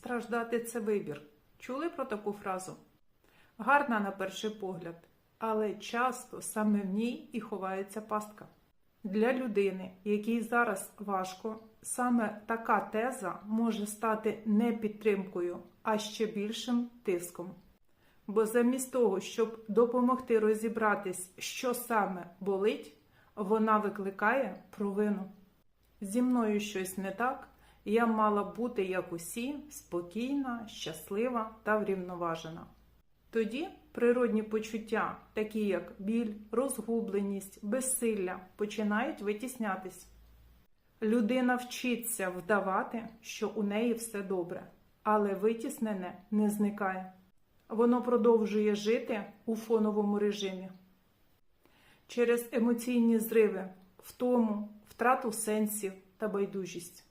Страждати це вибір. Чули про таку фразу? Гарна на перший погляд, але часто саме в ній і ховається пастка. Для людини, якій зараз важко, саме така теза може стати не підтримкою, а ще більшим тиском. Бо замість того, щоб допомогти розібратись, що саме болить, вона викликає провину. Зі мною щось не так, я мала бути, як усі, спокійна, щаслива та врівноважена. Тоді природні почуття, такі як біль, розгубленість, безсилля, починають витіснятись. Людина вчиться вдавати, що у неї все добре, але витіснене не зникає. Воно продовжує жити у фоновому режимі. Через емоційні зриви, втому, втрату сенсів та байдужість.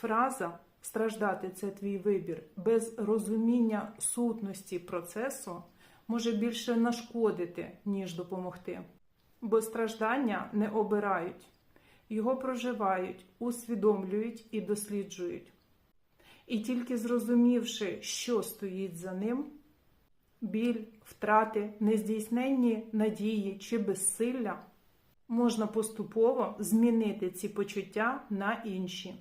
Фраза страждати це твій вибір без розуміння сутності процесу може більше нашкодити, ніж допомогти. Бо страждання не обирають, його проживають, усвідомлюють і досліджують. І тільки зрозумівши, що стоїть за ним, біль, втрати, нездійсненні надії чи безсилля, можна поступово змінити ці почуття на інші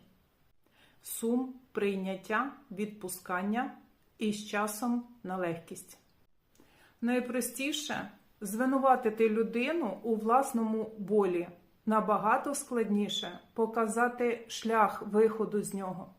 сум, прийняття, відпускання і з часом на легкість. Найпростіше звинуватити людину у власному болі. Набагато складніше показати шлях виходу з нього.